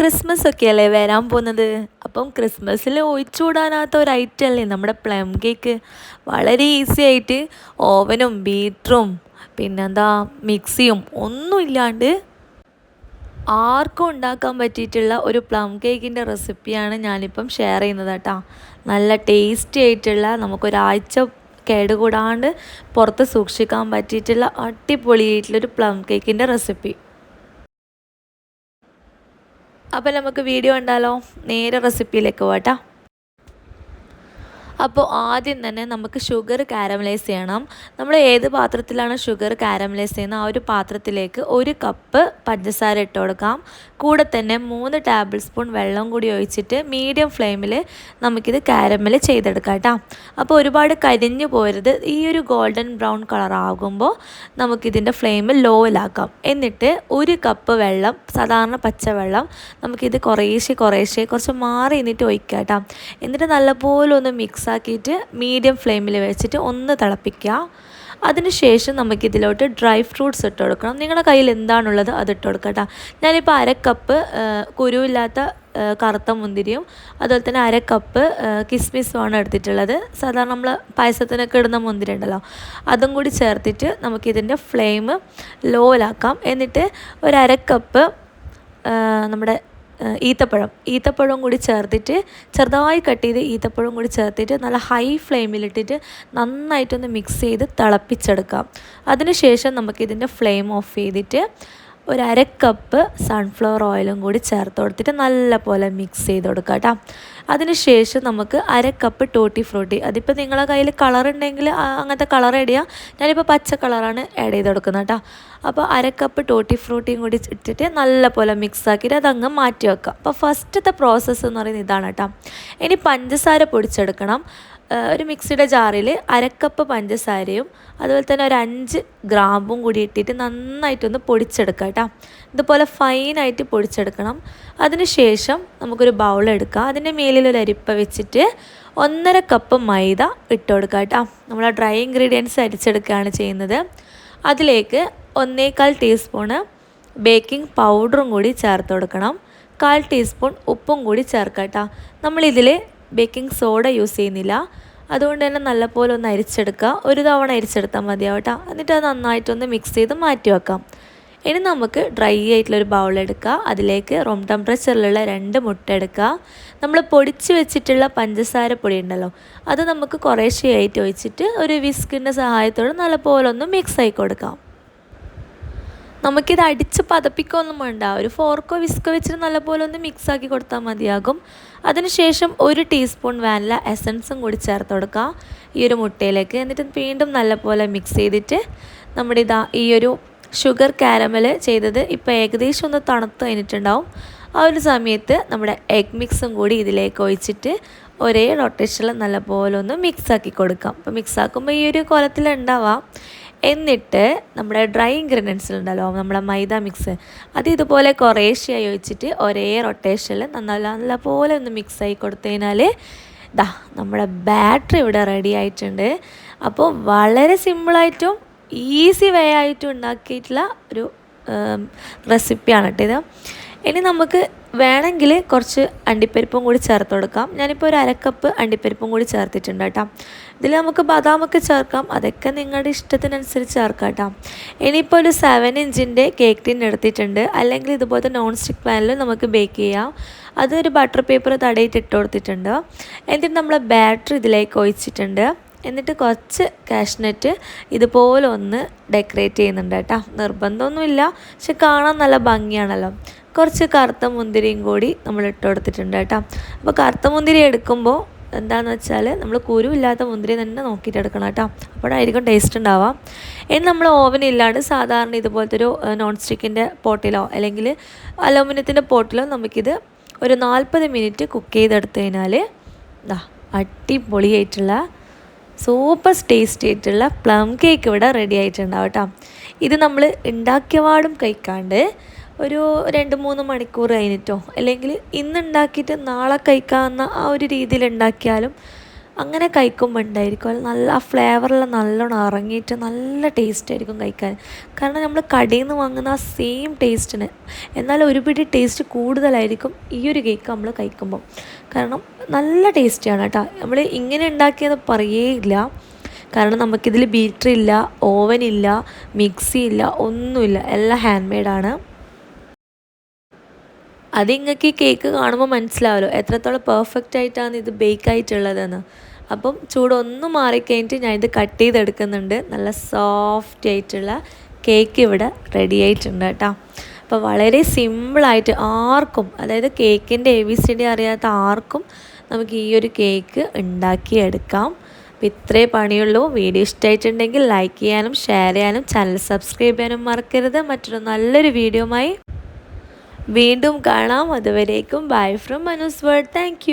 Christmas ഒക്കെ അല്ലേ വരാൻ പോകുന്നത്? അപ്പം ക്രിസ്മസിൽ ഒഴിച്ചുകൂടാനാത്ത ഒരു ഐറ്റം അല്ലേ? നമ്മുടെ പ്ലം കേക്ക് വളരെ ഈസി ആയിട്ട് ഓവനും ബീറ്ററും പിന്നെന്താ മിക്സിയും ഒന്നും ഇല്ലാണ്ട് ആർക്കും ഉണ്ടാക്കാൻ പറ്റിയിട്ടുള്ള ഒരു പ്ലം കേക്കിന്റെ റെസിപ്പിയാണ് ഞാനിപ്പം ഷെയർ ചെയ്യുന്നത് കേട്ടോ. നല്ല ടേസ്റ്റി ആയിട്ടുള്ള നമുക്കൊരാഴ്ച കേടുകൂടാണ്ട് പുറത്ത് സൂക്ഷിക്കാൻ പറ്റിയിട്ടുള്ള അടിപൊളിയായിട്ടുള്ളൊരു പ്ലം കേക്കിന്റെ റെസിപ്പി അപ്പോൾ നമുക്ക് വീഡിയോ കണ്ടാലോ? നേരെ റെസിപ്പിയിലേക്ക് പോട്ടാ അപ്പോൾ ആദ്യം തന്നെ നമുക്ക് ഷുഗർ കാരമലൈസ് ചെയ്യണം. നമ്മൾ ഏത് പാത്രത്തിലാണ് ഷുഗർ കാരമലൈസ് ചെയ്യുന്നത്? ആ ഒരു പാത്രത്തിലേക്ക് ഒരു കപ്പ് പഞ്ചസാര ഇട്ട് കൊടുക്കാം. കൂടെ തന്നെ മൂന്ന് ടേബിൾ സ്പൂൺ വെള്ളം കൂടി ഒഴിച്ചിട്ട് മീഡിയം ഫ്ലെയിമിൽ നമുക്കിത് കാരമൽ ചെയ്തെടുക്കാം കേട്ടോ. അപ്പോൾ ഒരുപാട് കരിഞ്ഞു പോരുത്. ഈ ഒരു ഗോൾഡൻ ബ്രൗൺ കളർ ആകുമ്പോൾ നമുക്കിതിന്റെ ഫ്ലെയിം ലോയിലാക്കാം എന്നിട്ട് ഒരു കപ്പ് വെള്ളം സാധാരണ പച്ചവെള്ളം നമുക്കിത് കുറേശ്ശെ കുറേശ്ശെ കുറച്ച് മാറി നിന്നിട്ട് ഒഴിക്കാം കേട്ടോ. എന്നിട്ട് നല്ലപോലെ ഒന്ന് മിക്സ് ആക്കിയിട്ട് മീഡിയം ഫ്ലെയിമിൽ വെച്ചിട്ട് ഒന്ന് തിളപ്പിക്കുക. അതിനുശേഷം നമുക്കിതിലോട്ട് ഡ്രൈ ഫ്രൂട്ട്സ് ഇട്ട് കൊടുക്കണം. നിങ്ങളുടെ കയ്യിൽ എന്താണുള്ളത് അത് ഇട്ട് കൊടുക്കുക കേട്ടോ. ഞാനിപ്പോൾ അര കപ്പ് കുരുവില്ലാത്ത കറുത്ത മുന്തിരിയും അതുപോലെ തന്നെ അര കപ്പ് കിസ്മിസുമാണ് എടുത്തിട്ടുള്ളത്. സാധാരണ നമ്മൾ പായസത്തിനൊക്കെ ഇടുന്ന മുന്തിരി ഉണ്ടല്ലോ അതും കൂടി ചേർത്തിട്ട് നമുക്കിതിന്റെ ഫ്ലെയിം ലോയിലാക്കാം എന്നിട്ട് ഒരു അര കപ്പ് നമ്മുടെ ഈത്തപ്പഴം. ഈത്തപ്പഴം കൂടി ചേർത്തിട്ട് ചെറുതായി കട്ട് ചെയ്ത് ഈത്തപ്പഴം കൂടി ചേർത്തിട്ട് നല്ല ഹൈ ഫ്ലെയിമിലിട്ടിട്ട് നന്നായിട്ടൊന്ന് മിക്സ് ചെയ്ത് തിളപ്പിച്ചെടുക്കാം. അതിനുശേഷം നമുക്കിതിന്റെ ഫ്ലെയിം ഓഫ് ചെയ്തിട്ട് ഒരു അര കപ്പ് സൺഫ്ലവർ ഓയിലും കൂടി ചേർത്ത് കൊടുത്തിട്ട് നല്ല പോലെ മിക്സ് ചെയ്ത് കൊടുക്കുക കേട്ടോ അതിനുശേഷം നമുക്ക് അര കപ്പ് ടോട്ടി ഫ്രൂട്ടി അതിപ്പോൾ നിങ്ങളെ കയ്യിൽ കളർ ഉണ്ടെങ്കിൽ അങ്ങനത്തെ കളർ ആഡ് ചെയ്യുക ഞാനിപ്പോൾ പച്ച കളറാണ് ആഡ് ചെയ്ത് കൊടുക്കുന്നത് കേട്ടോ അപ്പോൾ അര കപ്പ് ടോട്ടി ഫ്രൂട്ടിയും കൂടി ഇട്ടിട്ട് നല്ല പോലെ മിക്സ് ആക്കിയിട്ട് അതങ്ങ് മാറ്റി വെക്കുക. അപ്പോൾ ഫസ്റ്റത്തെ പ്രോസസ്സ് എന്ന് പറയുന്നത് ഇതാണ് കേട്ടോ ഇനി പഞ്ചസാര പൊടിച്ചെടുക്കണം. ഒരു മിക്സിയുടെ ജാറിൽ അരക്കപ്പ് പഞ്ചസാരയും അതുപോലെ തന്നെ ഒരു അഞ്ച് ഗ്രാമ്പും കൂടി ഇട്ടിട്ട് നന്നായിട്ടൊന്ന് പൊടിച്ചെടുക്കുക കേട്ടോ. ഇതുപോലെ ഫൈനായിട്ട് പൊടിച്ചെടുക്കണം. അതിനുശേഷം നമുക്കൊരു ബൗൾ എടുക്കാം. അതിന്റെ മേലിൽ ഒരു അരിപ്പ വെച്ചിട്ട് ഒന്നര കപ്പ് മൈദ ഇട്ട് കൊടുക്കുക കേട്ടോ. നമ്മൾ ആ ഡ്രൈ ഇൻഗ്രീഡിയൻസ് അരിച്ചെടുക്കുകയാണ് ചെയ്യുന്നത്. അതിലേക്ക് ഒന്നേകാൽ ടീസ്പൂണ് ബേക്കിംഗ് പൗഡറും കൂടി ചേർത്ത് കൊടുക്കണം. കാൽ ടീസ്പൂൺ ഉപ്പും കൂടി ചേർക്കാം കേട്ടോ. നമ്മളിതിൽ ബേക്കിംഗ് സോഡ യൂസ് ചെയ്യുന്നില്ല. അതുകൊണ്ട് തന്നെ നല്ലപോലെ ഒന്ന് അരിച്ചെടുക്കുക. ഒരു തവണ അരിച്ചെടുത്താൽ മതിയാവും എന്നിട്ട് അത് നന്നായിട്ടൊന്ന് മിക്സ് ചെയ്ത് മാറ്റി വെക്കാം. ഇനി നമുക്ക് ഡ്രൈ ആയിട്ടുള്ളൊരു ബൗൾ എടുക്കുക. അതിലേക്ക് റൂം ടെമ്പറേച്ചറിലുള്ള രണ്ട് മുട്ട എടുക്കുക. നമ്മൾ പൊടിച്ച് വെച്ചിട്ടുള്ള പഞ്ചസാര പൊടി ഉണ്ടല്ലോ അത് നമുക്ക് കുറേശ്ശെയായിട്ട് ഒഴിച്ചിട്ട് ഒരു വിസ്കിന്റെ സഹായത്തോടെ നല്ലപോലെ ഒന്ന് മിക്സ് ആയി കൊടുക്കാം. നമുക്കിത് അടിച്ച് പതപ്പിക്കൊന്നും വേണ്ട. ഒരു ഫോർക്കോ വിസ്കോ വെച്ചിട്ട് നല്ലപോലെ ഒന്ന് മിക്സ് ആക്കി കൊടുത്താൽ മതിയാകും. അതിനുശേഷം ഒരു ടീസ്പൂൺ വാനില എസൻസും കൂടി ചേർത്ത് കൊടുക്കുക ഈ ഒരു മുട്ടയിലേക്ക് എന്നിട്ട് വീണ്ടും നല്ലപോലെ മിക്സ് ചെയ്തിട്ട് നമ്മുടെ ഇതാ ഈ ഒരു ഷുഗർ കാരമൽ ചെയ്തത് ഇപ്പോൾ ഏകദേശം ഒന്ന് തണുത്ത് കഴിഞ്ഞിട്ടുണ്ടാവും. ആ ഒരു സമയത്ത് നമ്മുടെ എഗ് മിക്സും കൂടി ഇതിലേക്ക് ഒഴിച്ചിട്ട് ഒരേ റൊട്ടേഷനിൽ നല്ലപോലെ ഒന്ന് മിക്സ് ആക്കി കൊടുക്കാം. അപ്പോൾ മിക്സ് ആക്കുമ്പോൾ ഈ ഒരു കോലത്തിലുണ്ടാവാം എന്നിട്ട് നമ്മുടെ ഡ്രൈ ഇൻഗ്രീഡിയൻസ് ഉണ്ടല്ലോ നമ്മുടെ മൈദ മിക്സ് അത് ഇതുപോലെ കുറേശ്ശെയായി ഒഴിച്ചിട്ട് ഒരേ റൊട്ടേഷനിൽ നല്ല നല്ല പോലെ ഒന്ന് മിക്സ് ആയി കൊടുത്തു കഴിഞ്ഞാൽ ദാ നമ്മുടെ ബാറ്ററി ഇവിടെ റെഡി ആയിട്ടുണ്ട്. അപ്പോൾ വളരെ സിമ്പിളായിട്ടും ഈസി വേ ആയിട്ടും ഉണ്ടാക്കിയിട്ടുള്ള ഒരു റെസിപ്പിയാണ് കേട്ടോ ഇത്. ഇനി നമുക്ക് വേണമെങ്കിൽ കുറച്ച് അണ്ടിപ്പരിപ്പും കൂടി ചേർത്ത് കൊടുക്കാം. ഞാനിപ്പോൾ ഒരു അരക്കപ്പ് അണ്ടിപ്പരിപ്പും കൂടി ചേർത്തിട്ടുണ്ട് കേട്ടോ. ഇതിൽ നമുക്ക് ബദാമൊക്കെ ചേർക്കാം. അതൊക്കെ നിങ്ങളുടെ ഇഷ്ടത്തിനനുസരിച്ച് ചേർക്കാം കേട്ടോ. ഇനിയിപ്പോൾ ഒരു സെവൻ ഇഞ്ചിന്റെ കേക്ക് ടിൻ എടുത്തിട്ടുണ്ട്. അല്ലെങ്കിൽ ഇതുപോലത്തെ നോൺ സ്റ്റിക്ക് പാനിൽ നമുക്ക് ബേക്ക് ചെയ്യാം. അതൊരു ബട്ടർ പേപ്പർ തടയിട്ട് ഇട്ട് കൊടുത്തിട്ടുണ്ട്. എന്നിട്ട് നമ്മൾ ബാറ്റർ ഇതിലേക്ക് ഒഴിച്ചിട്ടുണ്ട്. എന്നിട്ട് കുറച്ച് കാഷ്നറ്റ് ഇതുപോലെ ഒന്ന് ഡെക്കറേറ്റ് ചെയ്യുന്നുണ്ട് കേട്ടോ. നിർബന്ധമൊന്നുമില്ല. പക്ഷെ കാണാൻ നല്ല ഭംഗിയാണല്ലോ. കുറച്ച് കറുത്ത മുന്തിരിയും കൂടി നമ്മൾ ഇട്ട് കൊടുത്തിട്ടുണ്ട് കേട്ടോ. അപ്പോൾ കറുത്ത മുന്തിരി എടുക്കുമ്പോൾ എന്താണെന്ന് വെച്ചാൽ നമ്മൾ കുരുവില്ലാത്ത മുന്തിരി തന്നെ നോക്കിയിട്ട് എടുക്കണം കേട്ടോ. അപ്പോഴായിരിക്കും ടേസ്റ്റ് ഉണ്ടാവാം ഇനി നമ്മൾ ഓവൻ ഇല്ലാണ്ട് സാധാരണ ഇതുപോലത്തെ ഒരു നോൺ സ്റ്റിക്കിന്റെ പോട്ടിലോ അല്ലെങ്കിൽ അലൂമിനിയത്തിന്റെ പോട്ടിലോ നമുക്കിത് ഒരു നാൽപ്പത് മിനിറ്റ് കുക്ക് ചെയ്തെടുത്ത് കഴിഞ്ഞാൽ അടിപൊളിയായിട്ടുള്ള സൂപ്പർ ടേസ്റ്റി ആയിട്ടുള്ള പ്ലം കേക്ക് ഇവിടെ റെഡി ആയിട്ടുണ്ടാവും കേട്ടോ. ഇത് നമ്മൾ ഉണ്ടാക്കിയപാടും കഴിക്കാണ്ട് ഒരു രണ്ട് മൂന്ന് മണിക്കൂർ കഴിഞ്ഞിട്ടോ. അല്ലെങ്കിൽ ഇന്നുണ്ടാക്കിയിട്ട് നാളെ കഴിക്കാവുന്ന ആ ഒരു രീതിയിൽ ഉണ്ടാക്കിയാലും അങ്ങനെ കഴിക്കുമ്പോൾ ഉണ്ടായിരിക്കും. അത് നല്ല ആ ഫ്ലേവറിൽ നല്ലോണം ഇറങ്ങിയിട്ട് നല്ല ടേസ്റ്റ് ആയിരിക്കും കഴിക്കാൻ. കാരണം നമ്മൾ കടയിൽ നിന്ന് വാങ്ങുന്ന ആ സെയിം ടേസ്റ്റിന് എന്നാൽ ഒരുപിടി ടേസ്റ്റ് കൂടുതലായിരിക്കും ഈ ഒരു കേക്ക് നമ്മൾ കഴിക്കുമ്പോൾ കാരണം നല്ല ടേസ്റ്റിയാണ് കേട്ടോ. നമ്മൾ ഇങ്ങനെ ഉണ്ടാക്കിയെന്ന് പറയേയില്ല കാരണം നമുക്കിതിൽ ഓവൻ ഇല്ല മിക്സി ഇല്ല ഒന്നുമില്ല. എല്ലാം ഹാൻഡ് മെയ്ഡാണ് അത് നിങ്ങൾക്ക് ഈ കേക്ക് കാണുമ്പോൾ മനസ്സിലാവല്ലോ എത്രത്തോളം പെർഫെക്റ്റ് ആയിട്ടാണ് ഇത് ബേക്ക് ആയിട്ടുള്ളതെന്ന്. അപ്പം ചൂടൊന്ന് മാറിക്കഴിഞ്ഞിട്ട് ഞാൻ ഇത് കട്ട് ചെയ്തെടുക്കുന്നുണ്ട്. നല്ല സോഫ്റ്റ് ആയിട്ടുള്ള കേക്ക് ഇവിടെ റെഡി ആയിട്ടുണ്ട് കേട്ടോ. അപ്പോൾ വളരെ സിമ്പിളായിട്ട് ആർക്കും അതായത് കേക്കിന്റെ എ ബി സി ഡി അറിയാത്ത ആർക്കും നമുക്ക് ഈ ഒരു കേക്ക് ഉണ്ടാക്കിയെടുക്കാം. അപ്പോൾ ഇത്രേ പണിയുള്ളൂ. വീഡിയോ ഇഷ്ടമായിട്ടുണ്ടെങ്കിൽ ലൈക്ക് ചെയ്യാനും ഷെയർ ചെയ്യാനും ചാനൽ സബ്സ്ക്രൈബ് ചെയ്യാനും മറക്കരുത്. മറ്റൊരു നല്ലൊരു വീഡിയോയുമായി വീണ്ടും കാണാം. അതുവരേക്കും bye from Manu's world thank